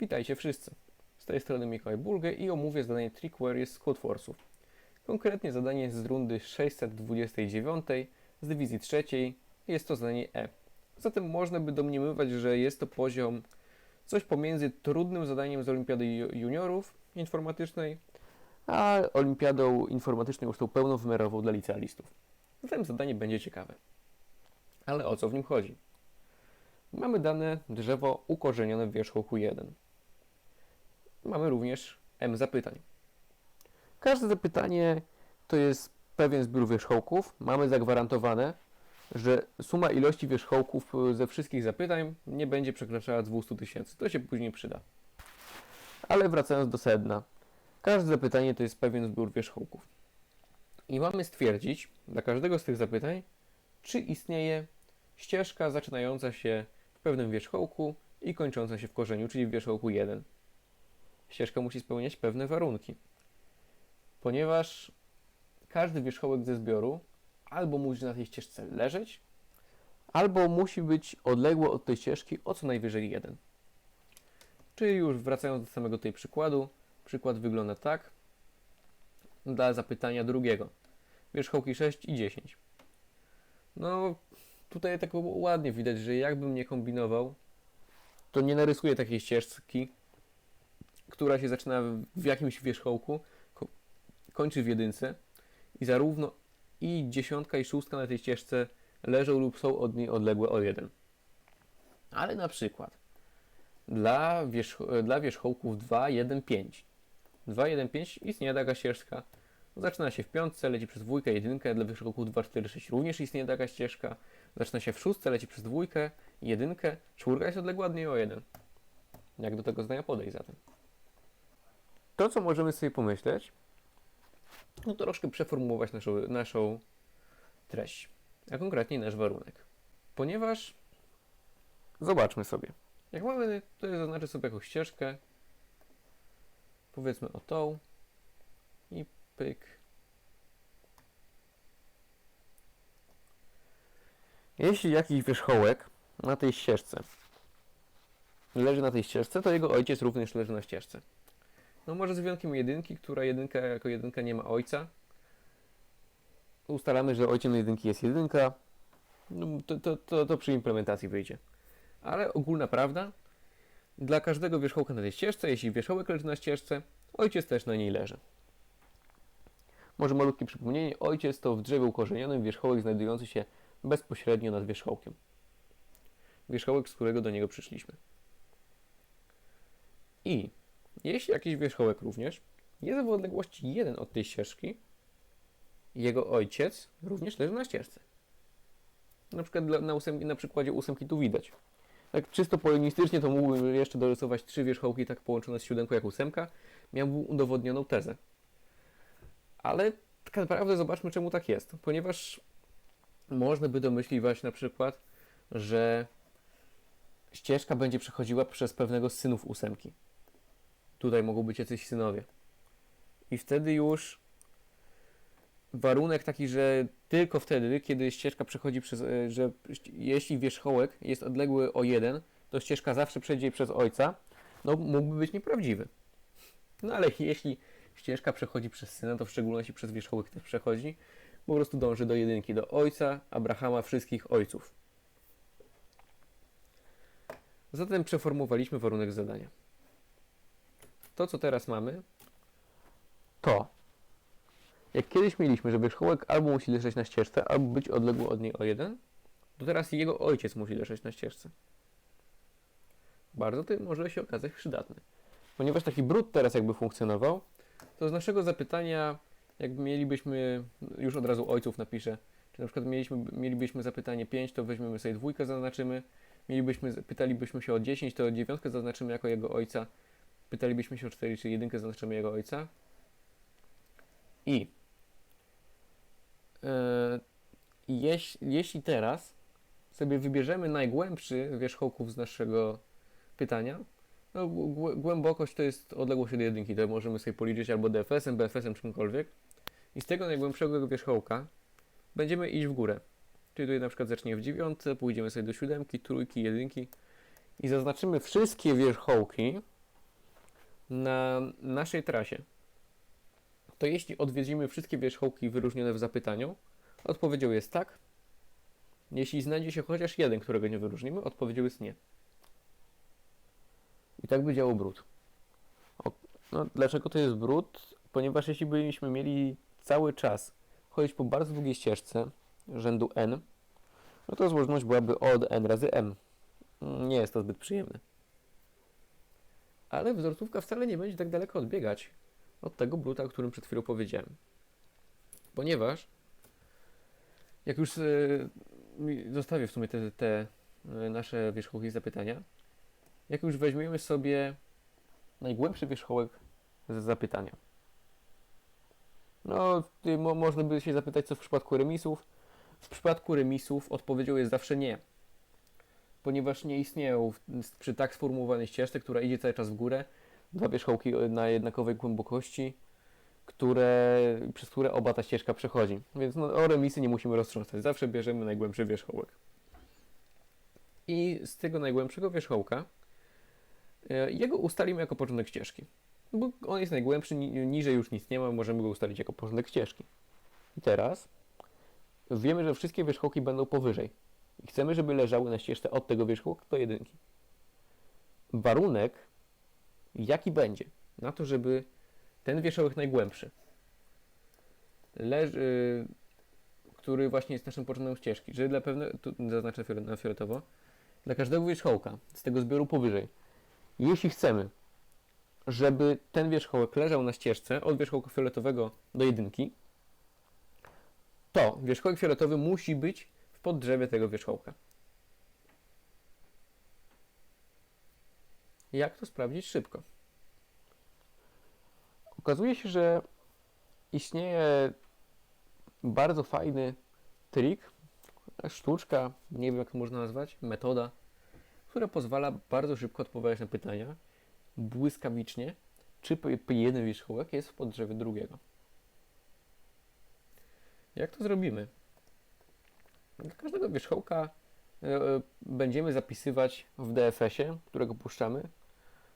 Witajcie wszyscy. Z tej strony Mikołaj Bulge i omówię zadanie Trickwarriors z Code Force'ów. Konkretnie zadanie z rundy 629 z dywizji trzeciej. Jest to zadanie E. Zatem można by domniemywać, że jest to poziom coś pomiędzy trudnym zadaniem z Olimpiady ju- Juniorów informatycznej, a Olimpiadą informatyczną już tą pełnowymiarową dla licealistów. Zatem zadanie będzie ciekawe. Ale o co w nim chodzi? Mamy dane drzewo ukorzenione w wierzchołku 1. Mamy również M zapytań. Każde zapytanie to jest pewien zbiór wierzchołków. Mamy zagwarantowane, że suma ilości wierzchołków y, ze wszystkich zapytań nie będzie przekraczała 200 tysięcy. To się później przyda. Ale wracając do sedna. Każde zapytanie to jest pewien zbiór wierzchołków. I mamy stwierdzić dla każdego z tych zapytań, czy istnieje ścieżka zaczynająca się w pewnym wierzchołku i kończąca się w korzeniu, czyli w wierzchołku 1. Ścieżka musi spełniać pewne warunki, ponieważ każdy wierzchołek ze zbioru albo musi na tej ścieżce leżeć, albo musi być odległy od tej ścieżki o co najwyżej 1. Czyli już wracając do samego tej przykładu, przykład wygląda tak dla zapytania drugiego. Wierzchołki 6 i 10. No, tutaj tak ładnie widać, że jakbym nie kombinował, to nie narysuję takiej ścieżki, która się zaczyna w jakimś wierzchołku, ko- kończy w jedynce i zarówno i dziesiątka i szóstka na tej ścieżce leżą lub są od niej odległe o jeden. Ale na przykład dla, wierzch- dla wierzchołków 2, 1, 5. 2, 1, 5 istnieje taka ścieżka. Zaczyna się w piątce, leci przez dwójkę, jedynkę. Dla wierzchołków 2, 4, 6 również istnieje taka ścieżka. Zaczyna się w szóstce, leci przez dwójkę, jedynkę. Czwórka jest odległa od niej o jeden. Jak do tego zdania podejść zatem? To, co możemy sobie pomyśleć, no troszkę przeformułować naszą, naszą treść, a konkretnie nasz warunek. Ponieważ, zobaczmy sobie, jak mamy, ja zaznaczę sobie jakąś ścieżkę, powiedzmy o tą i pyk. Jeśli jakiś wierzchołek na tej ścieżce leży na tej ścieżce, to jego ojciec również leży na ścieżce. No może z wyjątkiem jedynki, która jedynka jako jedynka nie ma ojca. Ustalamy, że ojcem jedynki jest jedynka. No, to, to, to, to przy implementacji wyjdzie. Ale ogólna prawda, dla każdego wierzchołka na tej ścieżce, jeśli wierzchołek leży na ścieżce, ojciec też na niej leży. Może malutkie przypomnienie, ojciec to w drzewie ukorzenionym wierzchołek znajdujący się bezpośrednio nad wierzchołkiem. Wierzchołek, z którego do niego przyszliśmy. I jeśli jakiś wierzchołek również jest w odległości 1 od tej ścieżki, jego ojciec również leży na ścieżce. Na przykład dla, na, na przykładzie ósemki tu widać. Tak czysto polinistycznie to mógłbym jeszcze dorysować trzy wierzchołki tak połączone z siódemką jak ósemka. Miałbym udowodnioną tezę. Ale tak naprawdę zobaczmy czemu tak jest. Ponieważ można by domyśliwać na przykład, że ścieżka będzie przechodziła przez pewnego z synów ósemki. Tutaj mogą być jacyś synowie. I wtedy już warunek taki, że tylko wtedy, kiedy ścieżka przechodzi przez, e, że jeśli wierzchołek jest odległy o jeden, to ścieżka zawsze przejdzie przez ojca, no mógłby być nieprawdziwy. No ale jeśli ścieżka przechodzi przez syna, to w szczególności przez wierzchołek też przechodzi, po prostu dąży do jedynki, do ojca, Abrahama, wszystkich ojców. Zatem przeformułowaliśmy warunek zadania. To, co teraz mamy, to jak kiedyś mieliśmy, że wierzchołek albo musi leżeć na ścieżce, albo być odległy od niej o jeden, to teraz jego ojciec musi leżeć na ścieżce. Bardzo to może się okazać przydatny. Ponieważ taki brud teraz jakby funkcjonował, to z naszego zapytania, jakby mielibyśmy, już od razu ojców napiszę, czy na przykład mieliśmy, mielibyśmy zapytanie 5, to weźmiemy sobie dwójkę, zaznaczymy. Mielibyśmy, pytalibyśmy się o 10, to dziewiątkę zaznaczymy jako jego ojca. Pytalibyśmy się o 4, czy jedynkę zaznaczymy jego ojca. I e, jeś, jeśli teraz sobie wybierzemy najgłębszy wierzchołków z naszego pytania, no, głę- głębokość to jest odległość od jedynki, to możemy sobie policzyć albo DFS-em, BFS-em, czymkolwiek. I z tego najgłębszego wierzchołka będziemy iść w górę. Czyli tutaj na przykład zaczniemy w dziewiątce, pójdziemy sobie do siódemki, trójki, jedynki i zaznaczymy wszystkie wierzchołki na naszej trasie, to jeśli odwiedzimy wszystkie wierzchołki wyróżnione w zapytaniu, odpowiedzią jest tak. Jeśli znajdzie się chociaż jeden, którego nie wyróżnimy, odpowiedzią jest nie. I tak by działał brud. O, no, dlaczego to jest brud? Ponieważ jeśli byśmy mieli cały czas chodzić po bardzo długiej ścieżce rzędu n, no to złożność byłaby od n razy m. Nie jest to zbyt przyjemne. Ale wzorcówka wcale nie będzie tak daleko odbiegać od tego bruta, o którym przed chwilą powiedziałem. Ponieważ, jak już e, zostawię w sumie te, te e, nasze wierzchołki zapytania, jak już weźmiemy sobie najgłębszy wierzchołek z zapytania. No, mo, można by się zapytać, co w przypadku remisów. W przypadku remisów odpowiedzią jest zawsze nie. Ponieważ nie istnieją w, przy tak sformułowanej ścieżce, która idzie cały czas w górę, dwa wierzchołki na jednakowej głębokości, które, przez które oba ta ścieżka przechodzi. Więc no, o remisy nie musimy roztrząsać. Zawsze bierzemy najgłębszy wierzchołek. I z tego najgłębszego wierzchołka e, jego ustalimy jako początek ścieżki. Bo on jest najgłębszy, ni- niżej już nic nie ma, możemy go ustalić jako początek ścieżki. I teraz wiemy, że wszystkie wierzchołki będą powyżej. I chcemy, żeby leżały na ścieżce od tego wierzchołka do jedynki. Warunek, jaki będzie na to, żeby ten wierzchołek najgłębszy, leży, który właśnie jest naszym początkiem ścieżki, że dla pewnego, tu zaznaczę fiole- na fioletowo, dla każdego wierzchołka z tego zbioru powyżej, jeśli chcemy, żeby ten wierzchołek leżał na ścieżce od wierzchołka fioletowego do jedynki, to wierzchołek fioletowy musi być w poddrzewie tego wierzchołka. Jak to sprawdzić szybko? Okazuje się, że istnieje bardzo fajny trik, sztuczka, nie wiem jak to można nazwać, metoda, która pozwala bardzo szybko odpowiadać na pytania, błyskawicznie, czy jeden wierzchołek jest w podrzewie drugiego. Jak to zrobimy? Dla każdego wierzchołka e, e, będziemy zapisywać w DFS-ie, którego puszczamy.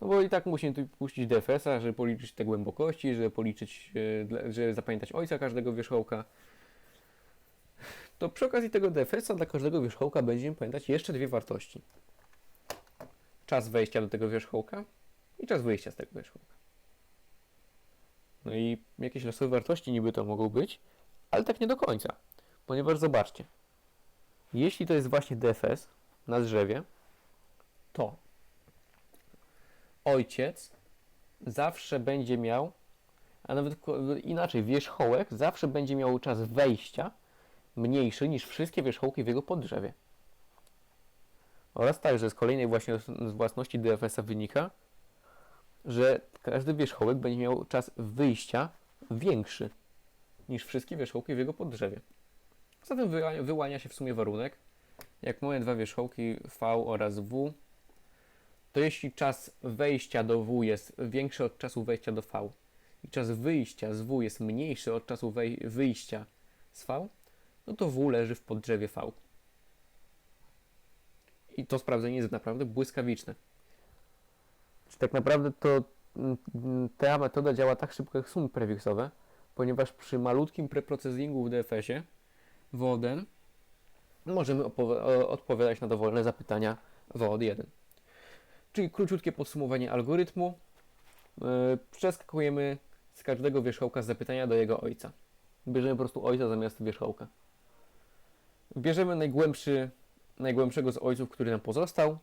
No bo i tak musimy tu puścić DFS-a, żeby policzyć te głębokości, żeby policzyć, e, żeby zapamiętać ojca każdego wierzchołka. To przy okazji tego DFS-a dla każdego wierzchołka będziemy pamiętać jeszcze dwie wartości. Czas wejścia do tego wierzchołka i czas wyjścia z tego wierzchołka. No i jakieś losowe wartości niby to mogą być, ale tak nie do końca. Ponieważ zobaczcie, jeśli to jest właśnie DFS na drzewie, to ojciec zawsze będzie miał, a nawet inaczej, wierzchołek zawsze będzie miał czas wejścia mniejszy niż wszystkie wierzchołki w jego poddrzewie. Oraz także z kolejnej właśnie z własności DFS-a wynika, że każdy wierzchołek będzie miał czas wyjścia większy niż wszystkie wierzchołki w jego poddrzewie. Zatem wyłania, się w sumie warunek, jak mamy dwa wierzchołki V oraz W, to jeśli czas wejścia do W jest większy od czasu wejścia do V i czas wyjścia z W jest mniejszy od czasu wyjścia z V, no to W leży w poddrzewie V. I to sprawdzenie jest naprawdę błyskawiczne. Czy tak naprawdę to mm, mm, ta metoda działa tak szybko jak sumy prefiksowe, ponieważ przy malutkim preprocesingu w DFS-ie WODEN możemy odpowiadać na dowolne zapytania WOD 1. Czyli króciutkie podsumowanie algorytmu. Yy, przeskakujemy z każdego wierzchołka zapytania do jego ojca. Bierzemy po prostu ojca zamiast wierzchołka. Bierzemy najgłębszy, najgłębszego z ojców, który nam pozostał.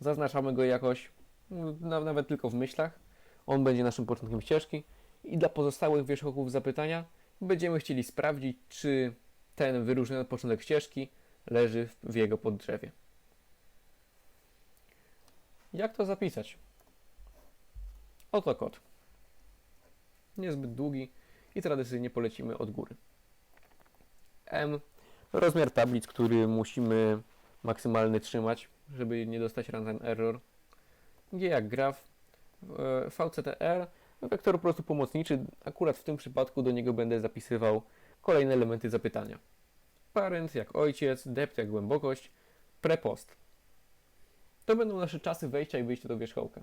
Zaznaczamy go jakoś, na- nawet tylko w myślach. On będzie naszym początkiem ścieżki. I dla pozostałych wierzchołków zapytania będziemy chcieli sprawdzić, czy ten wyróżniony początek ścieżki leży w- jego poddrzewie. Jak to zapisać? Oto kod. Niezbyt długi i tradycyjnie polecimy od góry. M. Rozmiar tablic, który musimy maksymalny trzymać, żeby nie dostać runtime error. G jak graf. E, VCTR. Wektor po prostu pomocniczy. Akurat w tym przypadku do niego będę zapisywał kolejne elementy zapytania. Parent jak ojciec, depth jak głębokość, prepost. To będą nasze czasy wejścia i wyjścia do wierzchołka.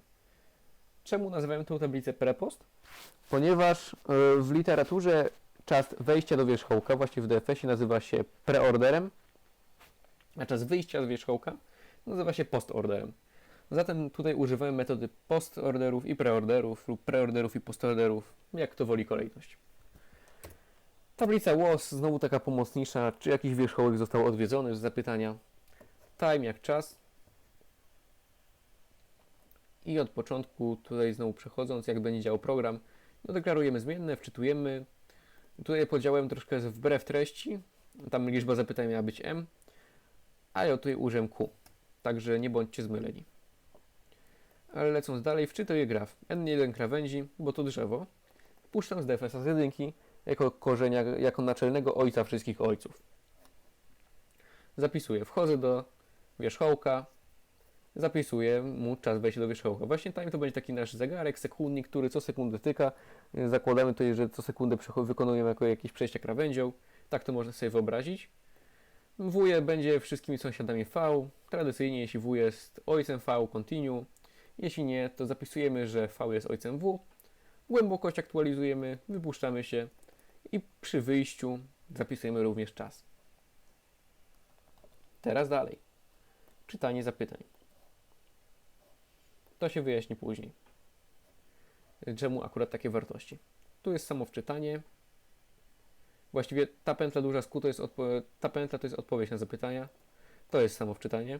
Czemu nazywamy tę tablicę prepost? Ponieważ e, w literaturze czas wejścia do wierzchołka, właśnie w DFS-ie nazywa się preorderem, a czas wyjścia z wierzchołka nazywa się postorderem. Zatem tutaj używamy metody postorderów i preorderów lub preorderów i postorderów, jak to woli kolejność. Tablica WOS, znowu taka pomocnicza, czy jakiś wierzchołek został odwiedzony z zapytania. Time jak czas. I od początku, tutaj znowu przechodząc, jak będzie działał program, no deklarujemy zmienne, wczytujemy. Tutaj podziałem troszkę wbrew treści, tam liczba zapytań miała być M, a ja tutaj użyłem Q, także nie bądźcie zmyleni. Ale lecąc dalej, wczytuję graf N1 krawędzi, bo to drzewo. Puszczam z DFS-a z jedynki, jako korzenia, jako naczelnego ojca wszystkich ojców. Zapisuję, wchodzę do wierzchołka, zapisuję mu czas wejścia do wierzchołka. Właśnie time to będzie taki nasz zegarek, sekundnik, który co sekundę tyka. Zakładamy tutaj, że co sekundę wykonujemy jako jakieś przejście krawędzią. Tak to można sobie wyobrazić. WUE będzie wszystkimi sąsiadami V. Tradycyjnie, jeśli W jest ojcem V, continue. Jeśli nie, to zapisujemy, że V jest ojcem W. Głębokość aktualizujemy, wypuszczamy się i przy wyjściu zapisujemy również czas. Teraz dalej. Czytanie zapytań. To się wyjaśni później. Czemu akurat takie wartości? Tu jest samo wczytanie. Właściwie ta pętla duża z Q to jest ta pętla to jest odpowiedź na zapytania. To jest samo wczytanie.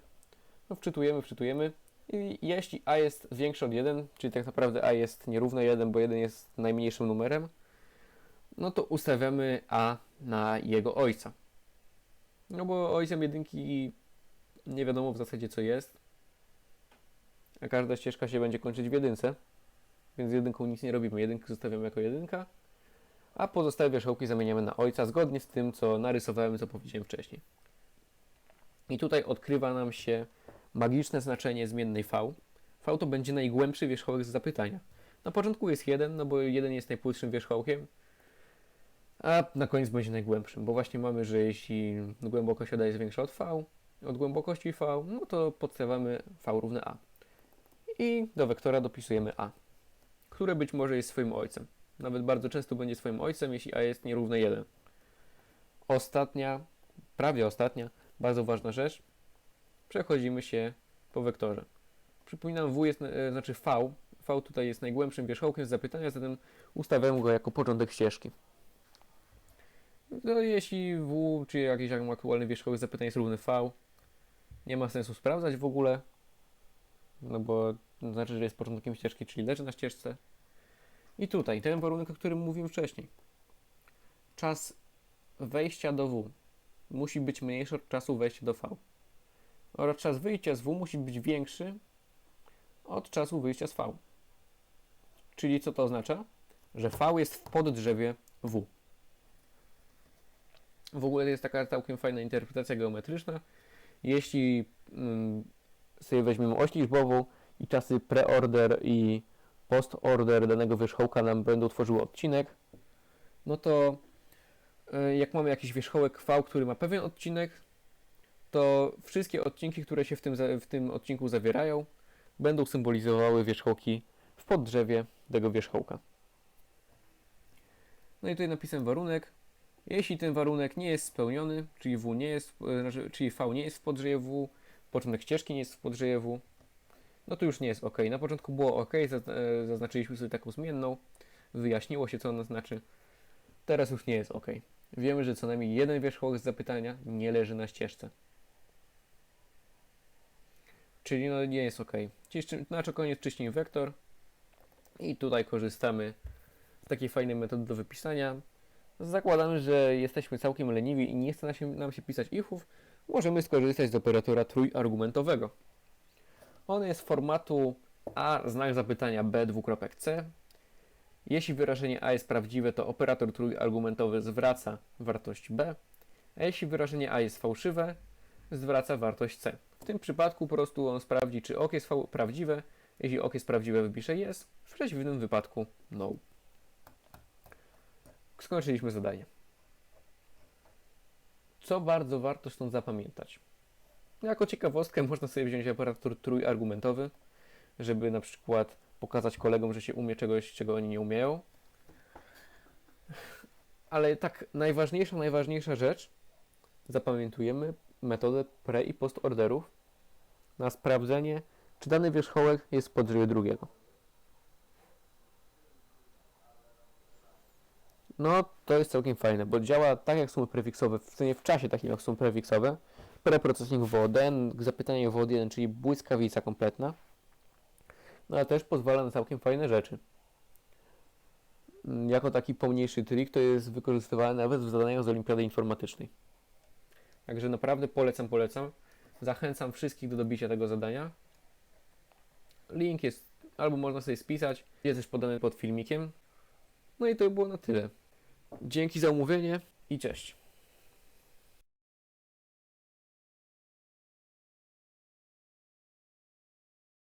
No wczytujemy, wczytujemy. I jeśli A jest większe od 1, czyli tak naprawdę A jest nierówne 1, bo 1 jest najmniejszym numerem, no to ustawiamy A na jego ojca. No bo ojcem jedynki nie wiadomo w zasadzie co jest, a każda ścieżka się będzie kończyć w jedynce, więc z jedynką nic nie robimy. Jedynkę zostawiamy jako jedynka, a pozostałe wierzchołki zamieniamy na ojca, zgodnie z tym, co narysowałem, co powiedziałem wcześniej. I tutaj odkrywa nam się magiczne znaczenie zmiennej V. V to będzie najgłębszy wierzchołek z zapytania. Na początku jest 1, no bo 1 jest najpłytszym wierzchołkiem, a na koniec będzie najgłębszym, bo właśnie mamy, że jeśli głębokość oda jest większa od V, od głębokości V, no to podstawiamy V równe A. I do wektora dopisujemy A, które być może jest swoim ojcem. Nawet bardzo często będzie swoim ojcem, jeśli A jest nierówne 1. Ostatnia, prawie ostatnia, bardzo ważna rzecz. Przechodzimy się po wektorze. Przypominam, W jest, e, znaczy V. V tutaj jest najgłębszym wierzchołkiem z zapytania, zatem ustawiam go jako początek ścieżki. No, jeśli W, czy jakiś aktualny wierzchołek zapytań jest równy V, nie ma sensu sprawdzać w ogóle, no bo to znaczy, że jest początkiem ścieżki, czyli leży na ścieżce. I tutaj, ten warunek, o którym mówiłem wcześniej. Czas wejścia do W musi być mniejszy od czasu wejścia do V. Oraz czas wyjścia z W musi być większy od czasu wyjścia z V. Czyli co to oznacza? Że V jest w poddrzewie W. W ogóle to jest taka całkiem fajna interpretacja geometryczna. Jeśli mm, sobie weźmiemy oś liczbową i czasy preorder i postorder danego wierzchołka nam będą tworzyły odcinek, no to y, jak mamy jakiś wierzchołek V, który ma pewien odcinek, to wszystkie odcinki, które się w tym, w tym odcinku zawierają, będą symbolizowały wierzchołki w poddrzewie tego wierzchołka. No i tutaj napisałem warunek. Jeśli ten warunek nie jest spełniony, czyli W nie jest, e, znaczy, czyli V nie jest w poddrzewie W, początek ścieżki nie jest w poddrzewie W, no to już nie jest OK. Na początku było OK, e, zaznaczyliśmy sobie taką zmienną, wyjaśniło się co ona znaczy. Teraz już nie jest OK. Wiemy, że co najmniej jeden wierzchołek zapytania nie leży na ścieżce. Czyli no nie jest OK. Znaczy koniec czyścimy wektor i tutaj korzystamy z takiej fajnej metody do wypisania. Zakładamy, że jesteśmy całkiem leniwi i nie chce nam się, pisać ifów, możemy skorzystać z operatora trójargumentowego. On jest formatu a znak zapytania b dwukropek c. Jeśli wyrażenie a jest prawdziwe, to operator trójargumentowy zwraca wartość b, a jeśli wyrażenie a jest fałszywe, zwraca wartość c. W tym przypadku po prostu on sprawdzi, czy ok jest prawdziwe. Jeśli ok jest prawdziwe, wypisze yes, w przeciwnym wypadku no. Skończyliśmy zadanie. Co bardzo warto stąd zapamiętać? Jako ciekawostkę można sobie wziąć operator trójargumentowy, żeby na przykład pokazać kolegom, że się umie czegoś, czego oni nie umieją. Ale tak, najważniejsza, najważniejsza rzecz, zapamiętujemy metodę pre i post orderów na sprawdzenie, czy dany wierzchołek jest podrzewie drugiego. No, to jest całkiem fajne, bo działa tak jak sumy prefiksowe, w w czasie takim jak sumy prefiksowe. Preprocessing WOD1, zapytanie WOD1, czyli błyskawica kompletna. No ale też pozwala na całkiem fajne rzeczy. Mm, Jako taki pomniejszy trik to jest wykorzystywany nawet w zadaniach z Olimpiady Informatycznej. Także naprawdę polecam, polecam. Zachęcam wszystkich do dobicia tego zadania. Link jest, albo można sobie spisać, jest też podany pod filmikiem. No i to by było na tyle. Dzięki za omówienie i cześć.